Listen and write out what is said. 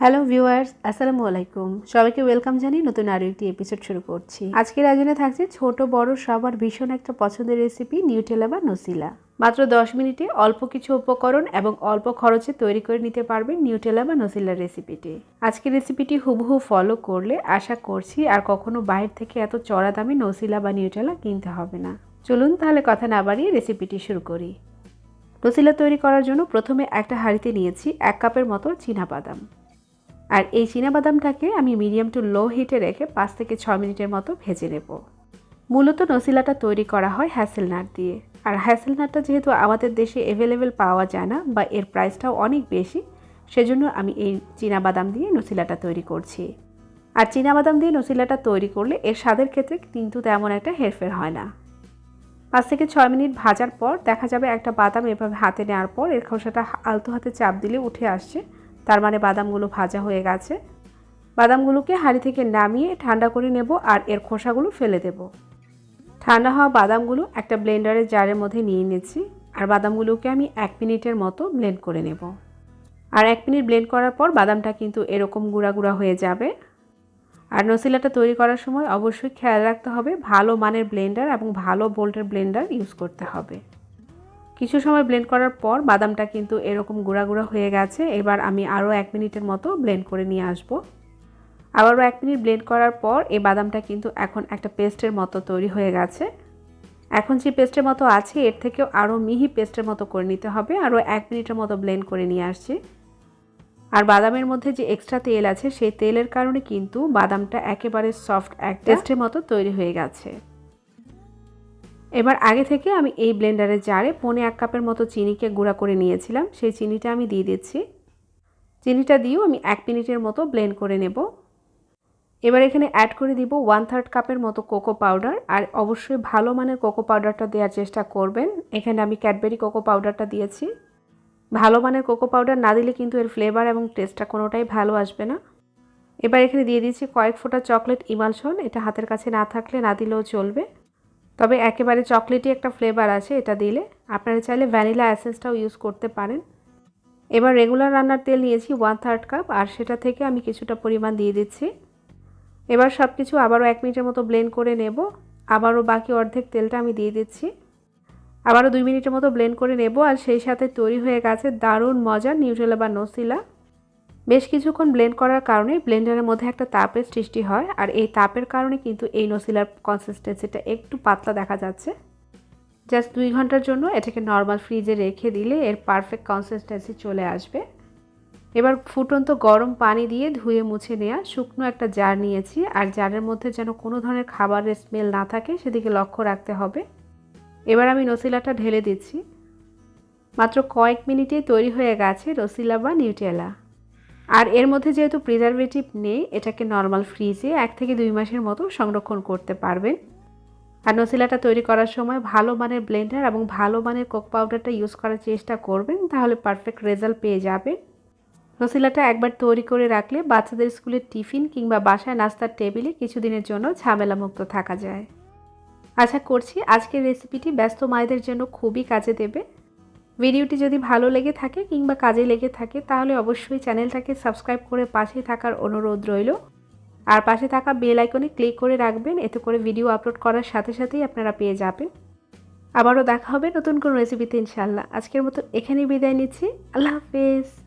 Hello viewers আসসালামু আলাইকুম সবাইকে ওয়েলকাম জানিয়ে নতুন আরও একটি এপিসোড শুরু করছি। আজকের আয়োজনে থাকছে ছোট, বড়, সবার ভীষণ একটা পছন্দের রেসিপি নিউটেলা বা নসিলা মাত্র দশ মিনিটে অল্প কিছু উপকরণ এবং অল্প খরচে তৈরি করে নিতে পারবেন নিউটেলা বা নসিলার রেসিপিটি আজকের রেসিপিটি হুবহু ফলো করলে আশা করছি আর কখনো বাইরে থেকে এত চড়া দামে নসিলা বা নিউটেলা কিনতে হবে না। চলুন তাহলে কথা না বাড়িয়ে রেসিপিটি শুরু করি। নসিলা তৈরি করার জন্য প্রথমে একটা হাঁড়িতে নিয়েছি এক কাপের মতো বাদাম। আর এই বাদামটাকে আমি মিডিয়াম টু লো হিটে রেখে পাঁচ থেকে ছ মিনিটের মতো ভেজে নেব। মূলত নসিলাটা তৈরি করা হয় হ্যাসেলনাট দিয়ে। আর হ্যাসেলনাটটা যেহেতু আমাদের দেশে অ্যাভেলেবেল পাওয়া যায় না বা এর প্রাইসটাও অনেক বেশি, সেজন্য আমি এই বাদাম দিয়ে নসিলাটা তৈরি করছি। আর বাদাম দিয়ে নসিলাটা তৈরি করলে এর স্বাদের ক্ষেত্রে কিন্তু তেমন একটা হেরফের হয় না। পাঁচ থেকে ছয় মিনিট ভাজার পর দেখা যাবে একটা বাদাম এভাবে হাতে নেওয়ার পর এর খোসাটা আলতো হাতে চাপ দিলে উঠে আসছে। তার মানে বাদামগুলো ভাজা হয়ে গেছে। বাদামগুলোকে হাঁড়ি থেকে নামিয়ে ঠান্ডা করে নেব আর এর খোসাগুলো ফেলে দেব। ঠান্ডা হওয়া বাদামগুলো একটা ব্লেন্ডারের জারের মধ্যে নিয়ে নিচ্ছি আর বাদামগুলোকে আমি এক মিনিটের মতো ব্লেন্ড করে নেব। আর এক মিনিট ব্লেন্ড করার পর বাদামটা কিন্তু এরকম গুঁড়া গুঁড়া হয়ে যাবে। আর নসিলাটা তৈরি করার সময় অবশ্যই খেয়াল রাখতে হবে, ভালো মানের ব্লেন্ডার এবং ভালো বোল্টের ব্লেন্ডার ইউজ করতে হবে। কিছু সময় ব্লেন্ড করার পর বাদামটা কিন্তু এরকম গুঁড়া গুঁড়া হয়ে গেছে। এবার আমি আরও এক মিনিটের মতো ব্লেন্ড করে নিয়ে আসব। আবারও এক মিনিট ব্লেন্ড করার পর এই বাদামটা কিন্তু এখন একটা পেস্টের মতো তৈরি হয়ে গেছে। এখন যে পেস্টের মতো আছে এর থেকেও আরও মিহি পেস্টের মতো করে নিতে হবে। আরও এক মিনিটের মতো ব্লেন্ড করে নিয়ে আসছি। আর বাদামের মধ্যে যে এক্সট্রা তেল আছে সেই তেলের কারণে কিন্তু বাদামটা একেবারে সফট এক পেস্টের মতো তৈরি হয়ে গেছে। এবার আগে থেকে আমি এই ব্লেন্ডারের জারে পনে এক কাপের মতো চিনিকে গুঁড়া করে নিয়েছিলাম। সেই চিনিটা আমি দিয়ে দিচ্ছি। চিনিটা দিয়েও আমি এক মিনিটের মতো ব্লেন্ড করে নেব। এবার এখানে অ্যাড করে দিব ওয়ান থার্ড কাপের মতো কোকো পাউডার। আর অবশ্যই ভালো মানের কোকো পাউডারটা দেওয়ার চেষ্টা করবেন। এখানে আমি ক্যাডবেরি কোকো পাউডারটা দিয়েছি। ভালো মানের কোকো পাউডার না দিলে কিন্তু এর ফ্লেভার এবং টেস্টটা কোনোটাই ভালো আসবে না। এবার এখানে দিয়ে দিচ্ছি কয়েক ফোঁটা চকলেট ইমালশন। এটা হাতের কাছে না থাকলে না দিলেও চলবে। তবে একেবারে চকলেটই একটা ফ্লেভার আছে, এটা দিলে। আপনারা চাইলে ভ্যানিলা অ্যাসেন্সটাও ইউজ করতে পারেন। এবার রেগুলার রান্নার তেল নিয়েছি ওয়ান থার্ড কাপ আর সেটা থেকে আমি কিছুটা পরিমাণ দিয়ে দিচ্ছি। এবার সব কিছু আবারও এক মিনিটের মতো ব্লেন্ড করে নেব। আবারও বাকি অর্ধেক তেলটা আমি দিয়ে দিচ্ছি। আবারও দুই মিনিটের মতো ব্লেন্ড করে নেব, আর সেই সাথে তৈরি হয়ে গেছে দারুণ মজার নিউট্রেলা বা নসিলা বেশ কিছুক্ষণ ব্লেন্ড করার কারণে ব্লেন্ডারের মধ্যে একটা তাপের সৃষ্টি হয়, আর এই তাপের কারণে কিন্তু এই নসিলার কনসিস্টেন্সিটা একটু পাতলা দেখা যাচ্ছে। জাস্ট দুই ঘণ্টার জন্য এটাকে নর্মাল ফ্রিজে রেখে দিলে এর পারফেক্ট কনসিস্টেন্সি চলে আসবে। এবার ফুটন্ত গরম পানি দিয়ে ধুয়ে মুছে নেওয়া শুকনো একটা জার নিয়েছি, আর জারের মধ্যে যেন কোনো ধরনের খাবারের স্মেল না থাকে সেদিকে লক্ষ্য রাখতে হবে। এবার আমি নসিলাটা ঢেলে দিচ্ছি। মাত্র কয়েক মিনিটেই তৈরি হয়ে গেছে রসিলা বা নিউটেলা আর এর মধ্যে যেহেতু প্রিজারভেটিভ নেই, এটাকে নর্মাল ফ্রিজে এক থেকে দুই মাসের মতো সংরক্ষণ করতে পারবেন। আর নসিলাটা তৈরি করার সময় ভালো মানের ব্লেন্ডার এবং ভালো মানের কোক পাউডারটা ইউজ করার চেষ্টা করবেন, তাহলে পারফেক্ট রেজাল্ট পেয়ে যাবেন। নসিলাটা একবার তৈরি করে রাখলে বাচ্চাদের স্কুলের টিফিন কিংবা বাসায় নাস্তার টেবিলে কিছুদিনের জন্য ঝামেলামুক্ত থাকা যায়। আশা করছি আজকের রেসিপিটি ব্যস্ত মায়েদের জন্য খুবই কাজে দেবে। ভিডিওটি যদি ভালো লেগে থাকে কিংবা কাজে লেগে থাকে, তাহলে অবশ্যই চ্যানেলটাকে সাবস্ক্রাইব করে পাশে থাকার অনুরোধ রইল। আর পাশে থাকা বেল আইকনে ক্লিক করে রাখবেন, এতে করে ভিডিও আপলোড করার সাথে সাথেই আপনারা পেয়ে যাবেন। আবারও দেখা হবে নতুন কোনো রেসিপিতে ইনশাল্লাহ আজকের মতো এখানেই বিদায় নিচ্ছি। আল্লাহ হাফেজ।